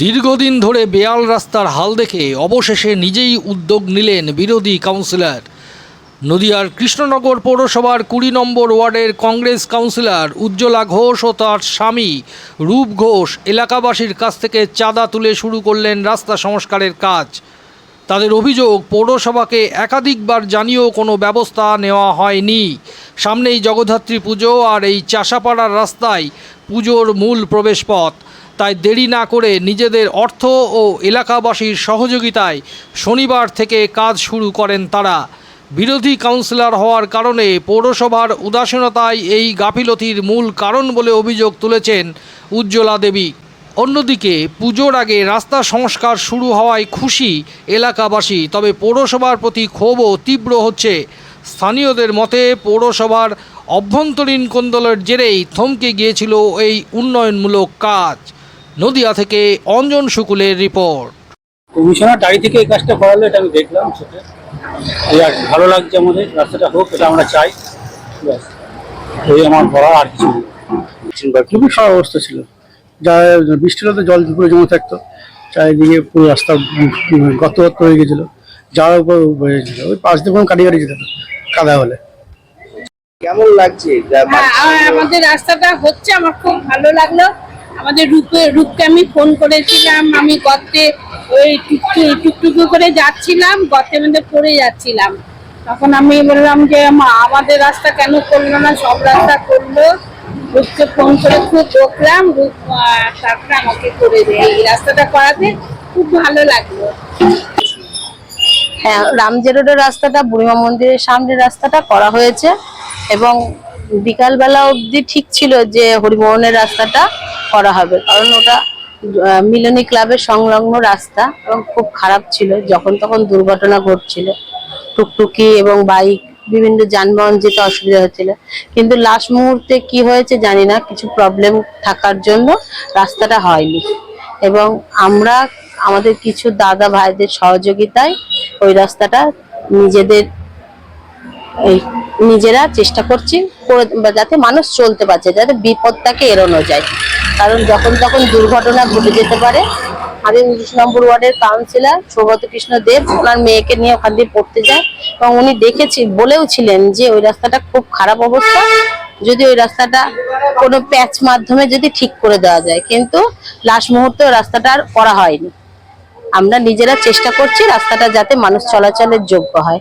দীর্ঘদিন ধরে বেয়াল রাস্তার হাল দেখে অবশেষে নিজেই উদ্যোগ নিলেন বিরোধী কাউন্সিলর। নদিয়ার কৃষ্ণনগর পৌরসভার কুড়ি নম্বর ওয়ার্ডের কংগ্রেস কাউন্সিলর উজ্জ্বলা ঘোষ ও তার স্বামী রূপ ঘোষ এলাকাবাসীর কাছ থেকে চাঁদা তুলে শুরু করলেন রাস্তা সংস্কারের কাজ। তাদের অভিযোগ, পৌরসভাকে একাধিকবার জানিয়েও কোনো ব্যবস্থা নেওয়া হয়নি। সামনেই জগদ্ধাত্রী পুজো আর এই চাষাপাড়ার রাস্তায় পুজোর মূল প্রবেশপথ। তাই দেরি না করে নিজেদের অর্থ ও এলাকাবাসীর সহযোগিতায় শনিবার থেকে কাজ শুরু করেন তারা। বিরোধী কাউন্সিলর হওয়ার কারণে পৌরসভার উদাসীনতায় এই গাফিলতির মূল কারণ বলে অভিযোগ তুলেছেন উজ্জ্বলা দেবী। অন্যদিকে পুজোর আগে রাস্তা সংস্কার শুরু হওয়ায় খুশি এলাকাবাসী তবে পৌরসভার প্রতি ক্ষোভও তীব্র হচ্ছে। স্থানীয়দের মতে পৌরসভার অভ্যন্তরীণ কোন্দলের জেরেই থমকে গিয়েছিল এই উন্নয়নমূলক কাজ। নদিয়া থেকে অঞ্জন শুকুলের রিপোর্ট। কমিশনার ডাড়ি থেকে এই কাজটা করালো এটা আমি দেখলাম সেটা। ভালো লাগছে আমাদের রাস্তাটা হোক এটা আমরা চাই। ব্যাস এই আমার বলার আর কিছু খুবই খারাপ অবস্থা ছিল? যা বৃষ্টি হলে জল পুরো জমে থাকতো। চারিদিকে পুরো রাস্তা গত গত হয়ে গেছিল। যাওয়ার উপর হয়েছিল ওই পাশ দিয়ে কোনো কাটি কাটি যেতে কাদা হলে। কেমন লাগছে? হ্যাঁ আমাদের রাস্তাটা হচ্ছে আমার খুব ভালো লাগল। আমাদের রূপে রূপকে আমি ফোন করেছিলাম আমি গর্তে ওই টুকটু টুকটুকু করে যাচ্ছিলাম গর্তে মধ্যে পড়ে যাচ্ছিলাম। তখন আমি বললাম যে আমাদের রাস্তা কেন করল না? সব রাস্তা করল। রূপকে ফোন করে খুব বকলাম, রূপ তারপরে আমাকে করে দেয়। এই রাস্তাটা করাতে খুব ভালো লাগল। হ্যাঁ রামজে রোডের রাস্তাটা, বুড়িমা মন্দিরের সামনের রাস্তাটা করা হয়েছে এবং বিকালবেলা অবধি ঠিক ছিল যে হরিমোহনের রাস্তাটা করা হবে। কারণ ওটা মিলনী ক্লাবের সংলগ্ন রাস্তা এবং খুব খারাপ ছিল, যখন তখন দুর্ঘটনা ঘটছিল। টুকটুকি এবং বাইক বিভিন্ন যানবাহন যেতে অসুবিধা হচ্ছিল। কিন্তু লাস্ট মুহূর্তে কি হয়েছে জানি না, কিছু প্রবলেম থাকার জন্য রাস্তাটা হয়নি। এবং আমরা, আমাদের কিছু দাদা ভাইদের সহযোগিতায় ওই রাস্তাটা নিজেদের এই নিজেরা চেষ্টা করছি যাতে মানুষ চলতে পারছে, যাতে বিপদটাকে এড়ানো যায়। কারণ যখন তখন দুর্ঘটনা ঘটে যেতে পারে আমাদের উনিশ নম্বর ওয়ার্ডের কাউন্সিলর সৌগত কৃষ্ণ দেব, ওনার মেয়েকে নিয়ে ওখান দিয়ে পড়তে যায় এবং উনি দেখেছি বলেও ছিলেন যে ওই রাস্তাটা খুব খারাপ অবস্থা, যদি ওই রাস্তাটা কোনো প্যাচ মাধ্যমে যদি ঠিক করে দেওয়া যায়। কিন্তু লাস্ট মুহূর্তে রাস্তাটা আর করা হয়নি। আমরা নিজেরা চেষ্টা করছি রাস্তাটা যাতে মানুষ চলাচলের যোগ্য হয়।